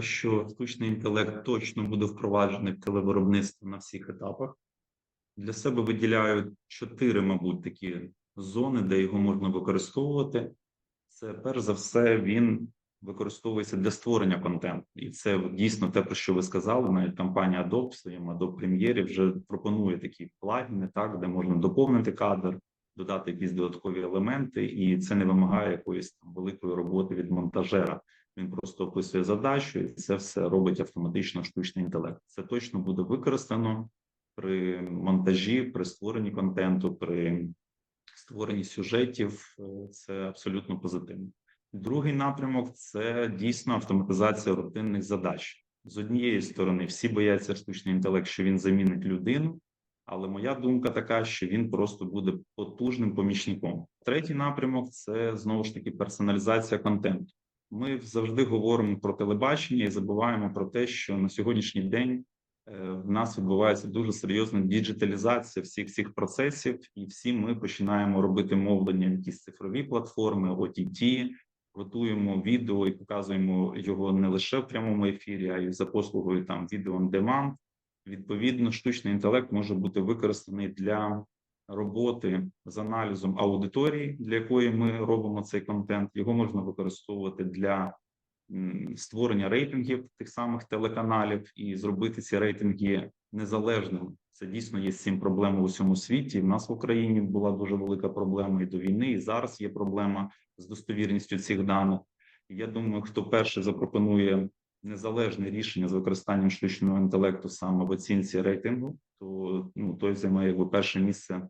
що штучний інтелект точно буде впроваджений в телевиробництво на всіх етапах. Для себе виділяю чотири, мабуть, такі зони, де його можна використовувати. Це перш за все, він використовується для створення контенту, і це дійсно те, про що ви сказали. Навіть компанія Adobe в своєму Adobe Premiere вже пропонує такі плагіни, так де можна доповнити кадр, додати якісь додаткові елементи, і це не вимагає якоїсь там великої роботи від монтажера. Він просто описує задачу, і це все робить автоматично штучний інтелект. Це точно буде використано при монтажі, при створенні контенту, при створенні сюжетів. Це абсолютно позитивно. Другий напрямок це дійсно автоматизація рутинних задач. З однієї сторони, всі бояться штучний інтелект, що він замінить людину. Але моя думка така, що він просто буде потужним помічником. Третій напрямок це знову ж таки персоналізація контенту. Ми завжди говоримо про телебачення і забуваємо про те, що на сьогоднішній день е, в нас відбувається дуже серйозна діджиталізація всіх цих процесів, і всі ми починаємо робити мовлення якісь цифрові платформи, OTT, готуємо відео і показуємо його не лише в прямому ефірі, а й за послугою там відео on demand. Відповідно, штучний інтелект може бути використаний для роботи з аналізом аудиторії, для якої ми робимо цей контент. Його можна використовувати для створення рейтингів тих самих телеканалів і зробити ці рейтинги незалежними. Це дійсно є з цим проблема у всьому світі. В нас в Україні була дуже велика проблема і до війни, і зараз є проблема з достовірністю цих даних. Я думаю, хто перший запропонує незалежне рішення з використанням штучного інтелекту саме в оцінці рейтингу, то ну той займає якби перше місце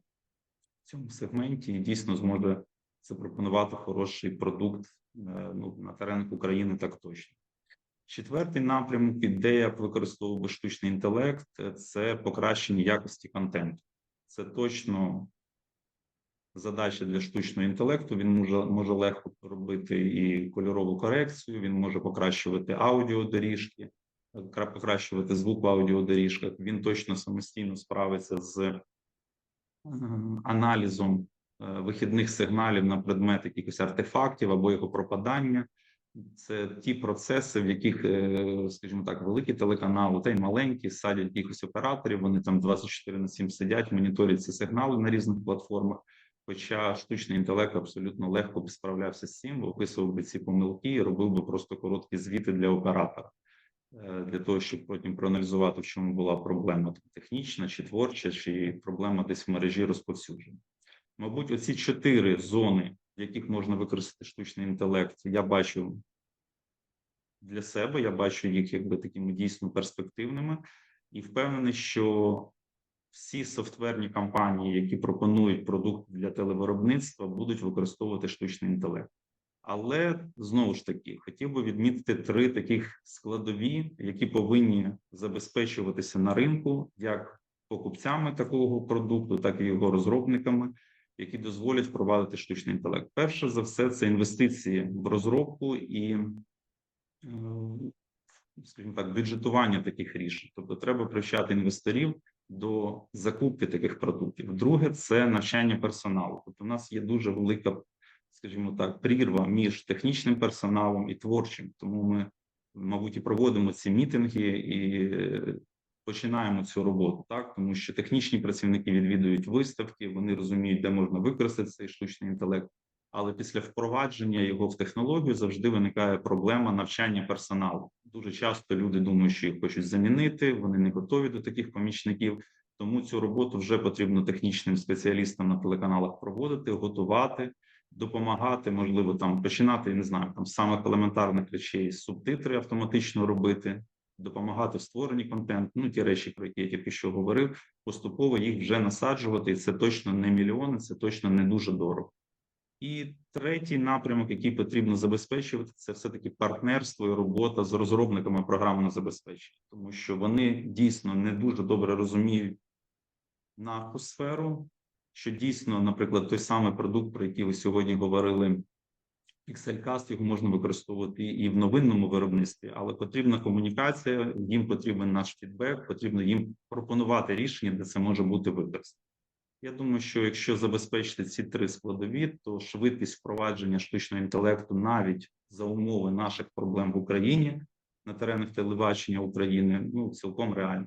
цьому сегменті і дійсно зможе запропонувати хороший продукт е, ну, на теренах України так точно. Четвертий напрямок, де я б використовував штучний інтелект, е, це покращення якості контенту. Це точно задача для штучного інтелекту. Він може, може легко робити і кольорову корекцію, він може покращувати аудіодоріжки, кра- покращувати звук в аудіодоріжках. Він точно самостійно справиться з е, аналізом е, вихідних сигналів на предмет якихось артефактів або його пропадання. Це ті процеси, в яких, е, скажімо так, великі телеканали та й маленькі садять якихось операторів. Вони там 24 на 7 сидять, моніторять ці сигнали на різних платформах. Хоча штучний інтелект абсолютно легко б справлявся з цим, описував би ці помилки і робив би просто короткі звіти для оператора, е, для того, щоб потім проаналізувати, в чому була проблема технічна чи творча, чи проблема десь в мережі розповсюдження. Мабуть, оці чотири зони, в яких можна використати штучний інтелект, я бачу для себе, я бачу їх якби такими дійсно перспективними, і впевнений, що всі софтверні компанії, які пропонують продукт для телевиробництва, будуть використовувати штучний інтелект. Але знову ж таки хотів би відмітити три таких складові, які повинні забезпечуватися на ринку як покупцями такого продукту, так і його розробниками, які дозволять впровадити штучний інтелект. Перше за все, це інвестиції в розробку і, е, скажімо так, бюджетування таких рішень. Тобто, треба привчати інвесторів до закупки таких продуктів. Друге, це навчання персоналу. Тобто, у нас є дуже велика, скажімо так, прірва між технічним персоналом і творчим. Тому ми, мабуть, і проводимо ці мітинги і е, починаємо цю роботу, так тому що технічні працівники відвідують виставки, вони розуміють, де можна використати цей штучний інтелект. Але після впровадження його в технологію завжди виникає проблема навчання персоналу. Дуже часто люди думають, що їх хочуть замінити, вони не готові до таких помічників. Тому цю роботу вже потрібно технічним спеціалістам на телеканалах проводити, готувати, допомагати, можливо, там починати, не знаю, там самих елементарних речей субтитри автоматично робити, допомагати в створенні контенту. Ну ті речі, про які я тільки що говорив, поступово їх вже насаджувати. І це точно не мільйони, це точно не дуже дорого. І третій напрямок, який потрібно забезпечувати, це все таки партнерство і робота з розробниками програмного забезпечення, тому що вони дійсно не дуже добре розуміють нашу сферу, що дійсно, наприклад, той самий продукт, про який ви сьогодні говорили, Pixelcast, його можна використовувати і в новинному виробництві, але потрібна комунікація, їм потрібен наш фідбек, потрібно їм пропонувати рішення, де це може бути використано. Я думаю, що якщо забезпечити ці три складові, то швидкість впровадження штучного інтелекту навіть за умови наших проблем в Україні на теренах телебачення України ну, цілком реально.